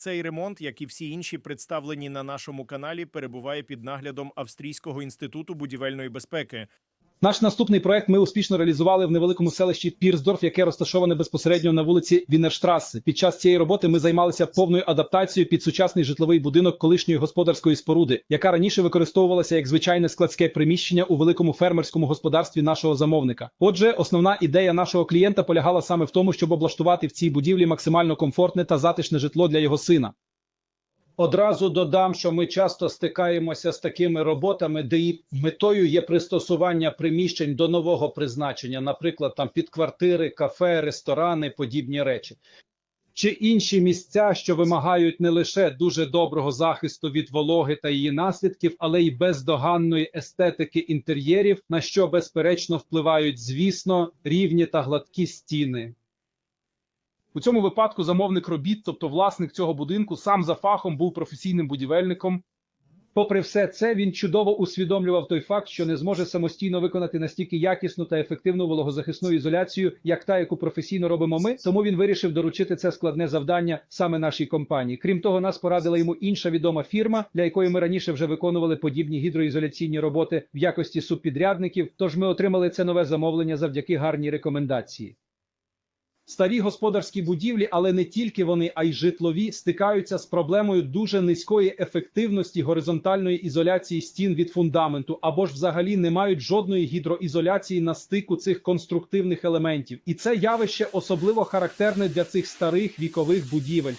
Цей ремонт, як і всі інші представлені на нашому каналі, перебуває під наглядом Австрійського інституту будівельної безпеки. Наш наступний проект ми успішно реалізували в невеликому селищі Пірсдорф, яке розташоване безпосередньо на вулиці Вінерштраси. Під час цієї роботи ми займалися повною адаптацією під сучасний житловий будинок колишньої господарської споруди, яка раніше використовувалася як звичайне складське приміщення у великому фермерському господарстві нашого замовника. Отже, основна ідея нашого клієнта полягала саме в тому, щоб облаштувати в цій будівлі максимально комфортне та затишне житло для його сина. Одразу додам, що ми часто стикаємося з такими роботами, де метою є пристосування приміщень до нового призначення, наприклад, там під квартири, кафе, ресторани, подібні речі. Чи інші місця, що вимагають не лише дуже доброго захисту від вологи та її наслідків, але й бездоганної естетики інтер'єрів, на що безперечно впливають, звісно, рівні та гладкі стіни. У цьому випадку замовник робіт, тобто власник цього будинку, сам за фахом був професійним будівельником. Попри все це, він чудово усвідомлював той факт, що не зможе самостійно виконати настільки якісну та ефективну вологозахисну ізоляцію, як та, яку професійно робимо ми. Тому він вирішив доручити це складне завдання саме нашій компанії. Крім того, нас порадила йому інша відома фірма, для якої ми раніше вже виконували подібні гідроізоляційні роботи в якості субпідрядників. Тож ми отримали це нове замовлення завдяки гарній рекомендації. Старі господарські будівлі, але не тільки вони, а й житлові, стикаються з проблемою дуже низької ефективності горизонтальної ізоляції стін від фундаменту, або ж взагалі не мають жодної гідроізоляції на стику цих конструктивних елементів. І це явище особливо характерне для цих старих вікових будівель.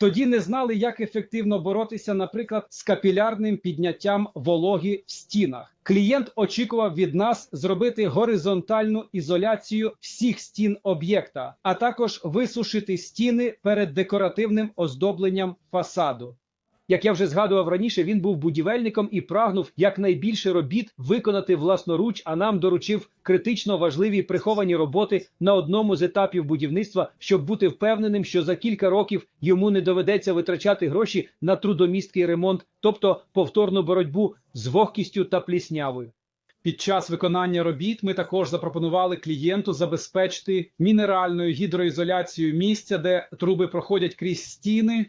Тоді не знали, як ефективно боротися, наприклад, з капілярним підняттям вологи в стінах. Клієнт очікував від нас зробити горизонтальну ізоляцію всіх стін об'єкта, а також висушити стіни перед декоративним оздобленням фасаду. Як я вже згадував раніше, він був будівельником і прагнув якнайбільше робіт виконати власноруч, а нам доручив критично важливі приховані роботи на одному з етапів будівництва, щоб бути впевненим, що за кілька років йому не доведеться витрачати гроші на трудомісткий ремонт, тобто повторну боротьбу з вогкістю та пліснявою. Під час виконання робіт ми також запропонували клієнту забезпечити мінеральною гідроізоляцією місця, де труби проходять крізь стіни.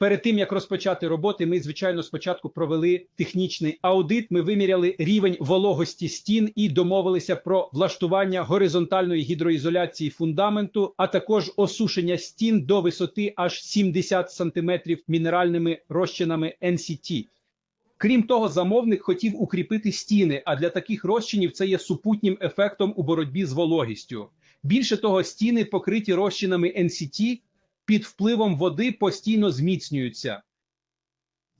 Перед тим як розпочати роботи, ми звичайно спочатку провели технічний аудит. Ми виміряли рівень вологості стін і домовилися про влаштування горизонтальної гідроізоляції фундаменту, а також осушення стін до висоти аж 70 см мінеральними розчинами NCT. Крім того, замовник хотів укріпити стіни, а для таких розчинів це є супутнім ефектом у боротьбі з вологістю. Більше того, стіни, покриті розчинами NCT, під впливом води постійно зміцнюються.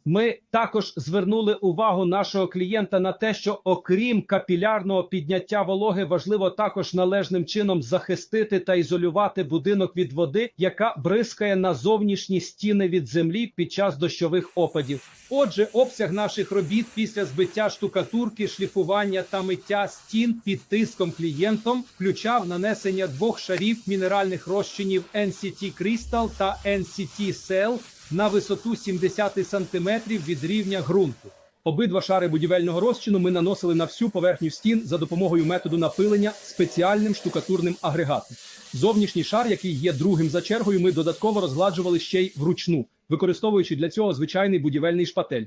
Ми також звернули увагу нашого клієнта на те, що окрім капілярного підняття вологи, важливо також належним чином захистити та ізолювати будинок від води, яка бризкає на зовнішні стіни від землі під час дощових опадів. Отже, обсяг наших робіт після збиття штукатурки, шліфування та миття стін під тиском клієнтом включав нанесення двох шарів мінеральних розчинів NCT Crystal та NCT Cell на висоту 70 см від рівня ґрунту. Обидва шари будівельного розчину ми наносили на всю поверхню стін за допомогою методу напилення спеціальним штукатурним агрегатом. Зовнішній шар, який є другим за чергою, ми додатково розгладжували ще й вручну, використовуючи для цього звичайний будівельний шпатель.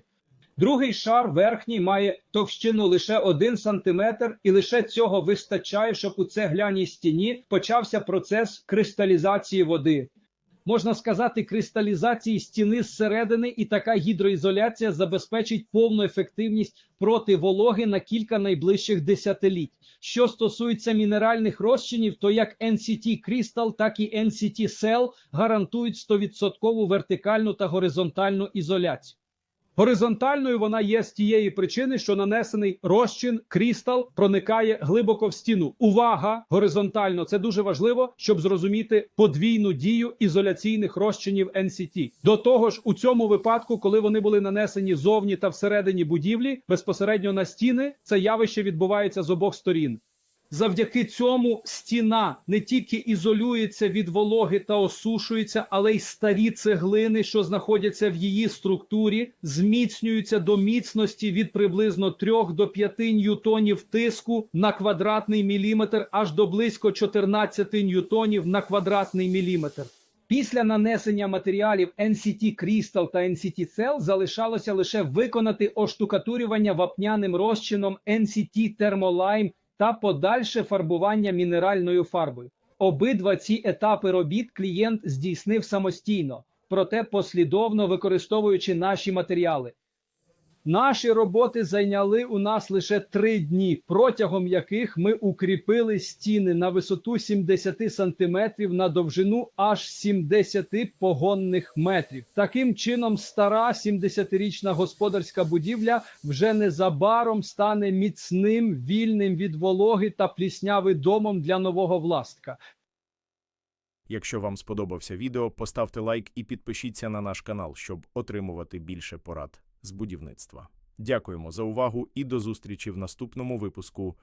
Другий шар верхній має товщину лише 1 см, і лише цього вистачає, щоб у цегляній стіні почався процес кристалізації води можна сказати, кристалізації стіни зсередини, і така гідроізоляція забезпечить повну ефективність проти вологи на кілька найближчих десятиліть. Що стосується мінеральних розчинів, то як NCT Crystal, так і NCT Cell гарантують 100% вертикальну та горизонтальну ізоляцію. Горизонтальною вона є з тієї причини, що нанесений розчин крістал проникає глибоко в стіну. Увага! Горизонтально це дуже важливо, щоб зрозуміти подвійну дію ізоляційних розчинів NCT. До того ж, у цьому випадку, коли вони були нанесені зовні та всередині будівлі, безпосередньо на стіни, це явище відбувається з обох сторін. Завдяки цьому стіна не тільки ізолюється від вологи та осушується, але й старі цеглини, що знаходяться в її структурі, зміцнюються до міцності від приблизно 3 до 5 ньютонів тиску на квадратний міліметр аж до близько 14 ньютонів на квадратний міліметр. Після нанесення матеріалів NCT Crystal та NCT Cell залишалося лише виконати оштукатурювання вапняним розчином NCT Thermoline та подальше фарбування мінеральною фарбою. Обидва ці етапи робіт клієнт здійснив самостійно, проте послідовно використовуючи наші матеріали. Наші роботи зайняли у нас лише три дні, протягом яких ми укріпили стіни на висоту 70 сантиметрів на довжину аж 70 погонних метрів. Таким чином, стара 70-річна господарська будівля вже незабаром стане міцним, вільним від вологи та плісняви домом для нового власника. Якщо вам сподобався відео, поставте лайк і підпишіться на наш канал, щоб отримувати більше порад з будівництва. Дякуємо за увагу і до зустрічі в наступному випуску